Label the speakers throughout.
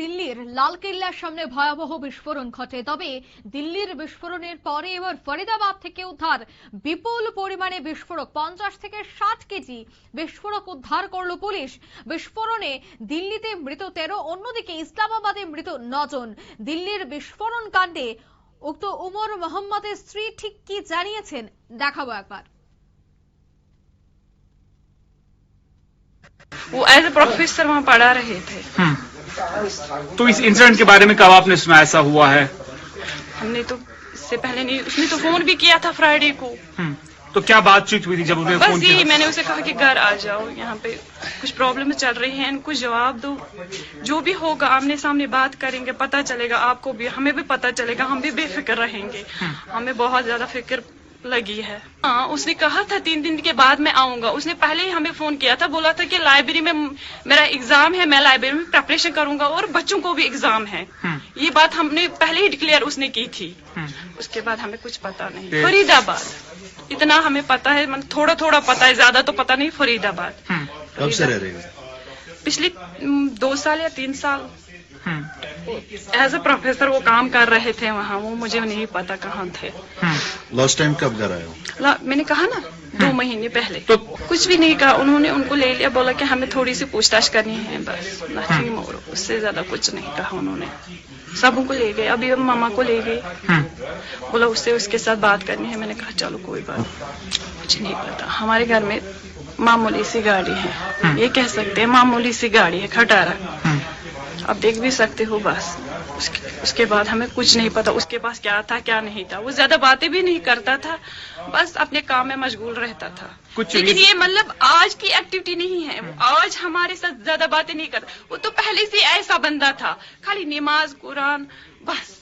Speaker 1: দিল্লির লালকেল্লার সামনে ভয়াবহ বিস্ফোরণ ঘটে তবে দিল্লির বিস্ফোরণের পরে এবার ফরিদাবাদ থেকে উদ্ধার বিপুল পরিমাণে বিস্ফোরক পঞ্চাশ থেকে ষাট কেজি বিস্ফোরক উদ্ধার করল পুলিশ বিস্ফোরণে দিল্লিতে মৃত তেরো অন্যদিকে ইসলামাবাদে মৃত নজন দিল্লির বিস্ফোরণ কাণ্ডে উক্ত উমর মোহাম্মদের স্ত্রী ঠিক কি জানিয়েছেন দেখাবো একবার
Speaker 2: वो एज ए प्रोफेसर वहाँ पढ़ा रहे थे
Speaker 3: हम्म। तो इस इंसिडेंट के बारे में कब आपने सुना ऐसा हुआ है?
Speaker 2: हमने तो इससे पहले नहीं उसने तो फ़ोन भी किया था फ्राइडे को।
Speaker 3: हम्म। तो क्या बातचीत हुई थी जब उन्होंने फ़ोन
Speaker 2: बस यही
Speaker 3: किया
Speaker 2: मैंने उसे कहा कि घर आ जाओ यहाँ पे कुछ प्रॉब्लम चल रही है इनको जवाब दो। जो भी होगा आमने सामने बात करेंगे पता चलेगा आपको भी हमें भी पता चलेगा हम भी बेफिक्र रहेंगे। हमें बहुत ज़्यादा फ़िक्र लगी है। हाँ उसने कहा था तीन दिन के बाद मैं आऊँगा। उसने पहले ही हमें फ़ोन किया था बोला था कि लाइब्रेरी में मेरा एग्ज़ाम है मैं लाइब्रेरी में प्रेपरेशन करूँगा और बच्चों को भी एग्ज़ाम है।
Speaker 3: हम्म।
Speaker 2: ये बात हमने पहले ही डिक्लेयर उसने की थी।
Speaker 3: हम्म।
Speaker 2: उसके बाद हमें कुछ पता नहीं। फरीदाबाद। इतना हमें पता है मतलब थोड़ा थोड़ा पता है ज़्यादा तो पता नहीं फरीदाबाद।
Speaker 3: हम्म।
Speaker 4: कब से रह रहे हो?
Speaker 2: पिछले दो साल या तीन साल।
Speaker 3: हम्म।
Speaker 2: एज ए प्रोफेसर वो काम कर रहे थे वहाँ वो मुझे नहीं पता कहाँ थे।
Speaker 3: हम्म।
Speaker 4: लास्ट टाइम कब घर आए हो?
Speaker 2: मैंने कहा ना दो महीने पहले।
Speaker 3: तो-
Speaker 2: कुछ भी नहीं कहा उन्होंने उनको ले लिया बोला कि हमें थोड़ी सी पूछताछ करनी है बस। नथिंग मोर उससे ज़्यादा कुछ नहीं कहा उन्होंने। सबों को ले गए अभी हम मामा को ले गए।
Speaker 3: हम्म।
Speaker 2: बोला उससे उसके साथ बात करनी है। मैंने कहा चलो कोई बात। कुछ नहीं पता। हमारे घर में मामूली सी गाड़ी है। ये कह सकते हैं मामूली सी गाड़ी है खटारा।
Speaker 3: हम्म।
Speaker 2: अब देख भी सकते हो बस। उसके, उसके बाद हमें कुछ नहीं पता उसके पास क्या था क्या नहीं था। वो ज़्यादा बातें भी नहीं करता था बस अपने काम में मशगूल रहता था।
Speaker 3: कुछ
Speaker 2: लेकिन ये मतलब आज की एक्टिविटी नहीं है। आज हमारे साथ ज़्यादा बातें नहीं करता। वो तो पहले से ऐसा बंदा था। खाली नमाज़ कुरान बस।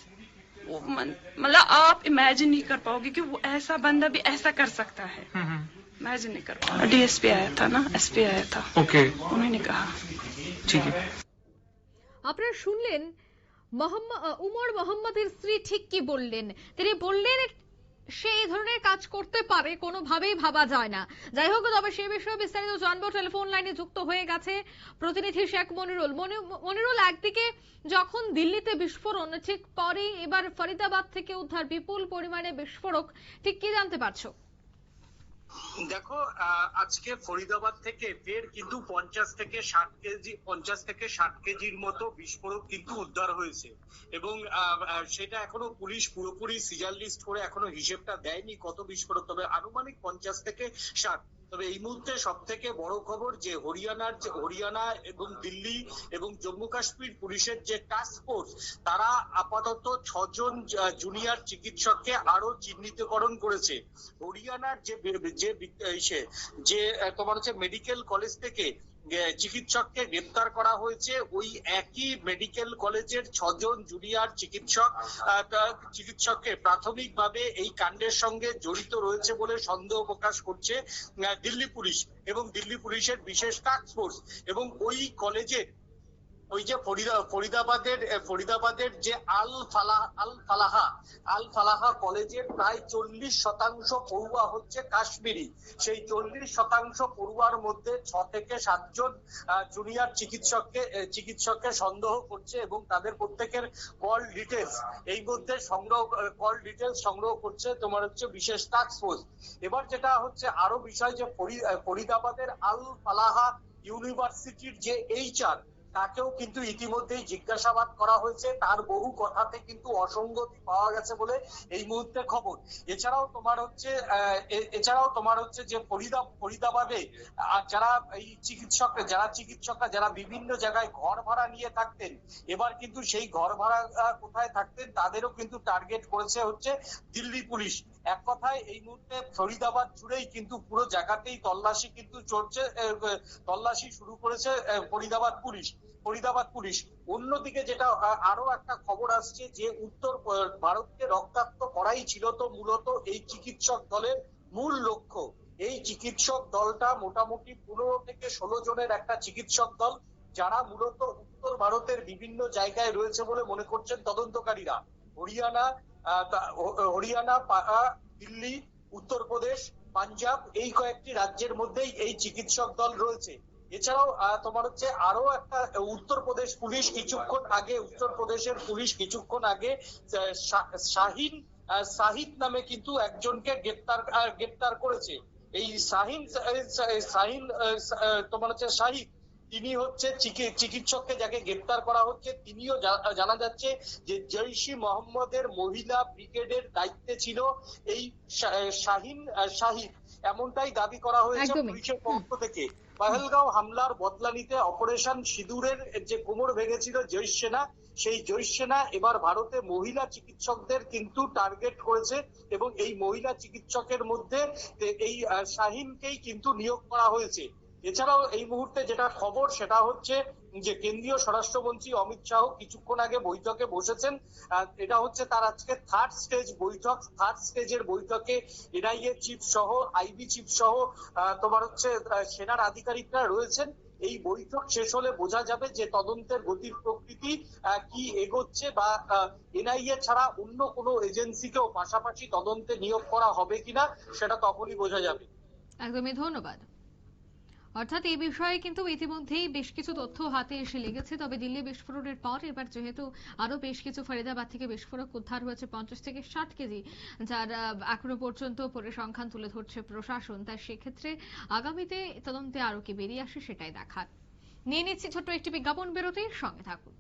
Speaker 2: वो मतलब आप इमेजिन नहीं कर पाओगे कि वो ऐसा बंदा भी ऐसा कर सकता है।
Speaker 3: हम्म।
Speaker 2: इमेजिन नहीं कर पाओगे। डीएसपी आया था ना एसपी आया था।
Speaker 3: ओके
Speaker 2: उन्होंने कहा।
Speaker 3: ठीक है।
Speaker 1: আপনারা শুনলেন উমর মোহাম্মদের স্ত্রী ঠিক কি বললেন? তিনি বললেন, সে এই ধরনের কাজ করতে পারে, কোনোভাবেই ভাবা যায় না। যাই হোক, তবে সে বিষয়ে বিস্তারিত জানব। টেলিফোন লাইনে যুক্ত হয়ে গেছে প্রতিনিধি শেখ মনিরুল। মনি- মনিরুল, একদিকে যখন দিল্লিতে বিস্ফোরণ, ঠিক পরে এবার ফরিদাবাদ থেকে উদ্ধার বিপুল পরিমাণে বিস্ফোরক, ঠিক কি জানতে পারছ?
Speaker 5: দেখো আজকে ফরিদাবাদ থেকে ফের কিন্তু পঞ্চাশ থেকে ষাট কেজি, পঞ্চাশ থেকে ষাট কেজির মতো বিস্ফোরক কিন্তু উদ্ধার হয়েছে। এবং সেটা এখনও পুলিশ পুরোপুরি সিজার লিস্ট করে এখনও হিসেবটা দেয়নি কত বিস্ফোরক, তবে আনুমানিক পঞ্চাশ থেকে ষাট। তবে এই মুহূর্তে সব থেকে বড় খবর যে হরিয়ানার যে হরিয়ানা এবং দিল্লি এবং জম্মু কাশ্মীর পুলিশের যে টাস্ক ফোর্স তারা আপাতত ছজন জুনিয়র চিকিৎসককে আরও চিহ্নিতকরণ করেছে। হরিয়ানার যে যে যে তোমার হচ্ছে মেডিকেল কলেজ থেকে চিকিৎসককে গ্রেপ্তার করা হয়েছে, ওই একই মেডিকেল কলেজের ছজন জুনিয়র চিকিৎসক চিকিৎসককে প্রাথমিকভাবে এই কাণ্ডের সঙ্গে জড়িত রয়েছে বলে সন্দেহ প্রকাশ করছে দিল্লি পুলিশ এবং দিল্লি পুলিশের বিশেষ টাস্ক ফোর্স এবং ওই কলেজের ওই যে ফরিদাবাদের ফরিদাবাদের যে আল ফালাহ আল ফালাহা আল ফালাহা কলেজের প্রায় চল্লিশ শতাংশ পড়ুয়া হচ্ছে কাশ্মীরি। সেই চল্লিশ শতাংশ পড়ুয়ার মধ্যে ছ থেকে সাতজন জুনিয়র চিকিৎসককে চিকিৎসককে সন্দেহ করছে এবং তাদের প্রত্যেকের কল ডিটেলস এই মধ্যে সংগ্রহ কল ডিটেলস সংগ্রহ করছে তোমার হচ্ছে বিশেষ টাস্ক ফোর্স এবার যেটা হচ্ছে আরও বিষয় যে ফরি- ফরিদাবাদের আল ফালাহা ইউনিভার্সিটির যে এইচআর তাকেও কিন্তু ইতিমধ্যেই জিজ্ঞাসাবাদ করা হয়েছে। তার বহু কথাতে কিন্তু অসঙ্গতি পাওয়া গেছে বলে এই মুহূর্তে খবর। এছাড়াও তোমার হচ্ছে এছাড়াও তোমার হচ্ছে যে ফরিদা, ফরিদাবাদে যারা এই চিকিৎসক, যারা চিকিৎসকরা, যারা বিভিন্ন জায়গায় ঘর ভাড়া নিয়ে থাকতেন, এবার কিন্তু সেই ঘর ভাড়া কোথায় থাকতেন তাদেরও কিন্তু টার্গেট করেছে হচ্ছে দিল্লি পুলিশ। এক কথায় এই মুহূর্তে ফরিদাবাদ জুড়েই কিন্তু পুরো জায়গাতেই তল্লাশি কিন্তু চলছে তল্লাশি শুরু করেছে ফরিদাবাদ পুলিশ। ফরিদাবাদ পুলিশ। অন্যদিকে যেটা আরও একটা খবর আসছে যে উত্তর ভারতকে রক্তাক্ত করাই ছিল তো মূলত এই চিকিৎসক দলের মূল লক্ষ্য। এই চিকিৎসক দলটা মোটামুটি পনেরো থেকে ষোলো জনের একটা চিকিৎসক দল, যারা মূলত উত্তর ভারতের বিভিন্ন জায়গায় রয়েছে বলে মনে করছেন তদন্তকারীরা। হরিয়ানা হরিয়ানা দিল্লি, উত্তরপ্রদেশ, পাঞ্জাব, এই কয়েকটি রাজ্যের মধ্যেই এই চিকিৎসক দল রয়েছে। এছাড়াও তোমার হচ্ছে আরও একটা উত্তরপ্রদেশ পুলিশ কিছুক্ষণ আগে, উত্তরপ্রদেশের পুলিশ কিছুক্ষণ আগে শাহিন সাহিদ নামে কিন্তু একজনকে গ্রেপ্তার গ্রেপ্তার করেছে। এই শাহিন শাহিন তোমার হচ্ছে শাহিদ তিনি হচ্ছে চিকিৎসককে যাকে গ্রেপ্তার করা হচ্ছে তিনিও জানা যাচ্ছে যে জৈশি মোহাম্মদের মহিলা ব্রিগেডের দায়িত্বে ছিল এই শাহিন শাহিদ। এমনটাই দাবি করা হয়েছে পুলিশের পক্ষ থেকে। পহেলগাঁও হামলার বদলা নিতে অপারেশন সিঁদুরের যে কোমর ভেঙেছিল জৈশ সেনা সেই জৈশ সেনা এবার ভারতে মহিলা চিকিৎসকদের কিন্তু টার্গেট করেছে এবং এই মহিলা চিকিৎসকের মধ্যে এই শাহিনকেই কিন্তু নিয়োগ করা হয়েছে। এছাড়াও এই মুহূর্তে যেটা খবর, সেটা হচ্ছে যে কেন্দ্রীয় স্বরাষ্ট্রমন্ত্রী অমিত শাহ কিছুক্ষণ আগে বৈঠকে বসেছেন। এটা হচ্ছে তার আজকে থার্ড স্টেজ বৈঠক। থার্ড স্টেজের বৈঠকে এনআইএ চিফ সহ আইবি চিফ সহ তোমার হচ্ছে সেনার আধিকারিকরা রয়েছেন। এই বৈঠক শেষ হলে বোঝা যাবে যে তদন্তের গতির প্রকৃতি কি এগোচ্ছে বা এনআইএ ছাড়া অন্য কোনো এজেন্সিকেও পাশাপাশি তদন্তে নিয়োগ করা হবে কিনা, সেটা তখনই বোঝা যাবে।
Speaker 1: একদমই ধন্যবাদ। অর্থাৎ এই বিষয়ে কিন্তু ইতিমধ্যেই বেশ কিছু তথ্য হাতে এসে লেগেছে। তবে দিল্লি বিস্ফোরণের পর এবার যেহেতু আরও বেশ কিছু ফরিদাবাদ থেকে বিস্ফোরক উদ্ধার হয়েছে পঞ্চাশ থেকে ষাট কেজি, যার এখনও পর্যন্ত পরিসংখ্যান তুলে ধরছে প্রশাসন। তাই সেক্ষেত্রে আগামীতে তদন্তে আরও কি বেরিয়ে আসে সেটাই দেখার। নিয়ে নিচ্ছি ছোট্ট একটি বিজ্ঞাপন বেরোতে সঙ্গে থাকুন।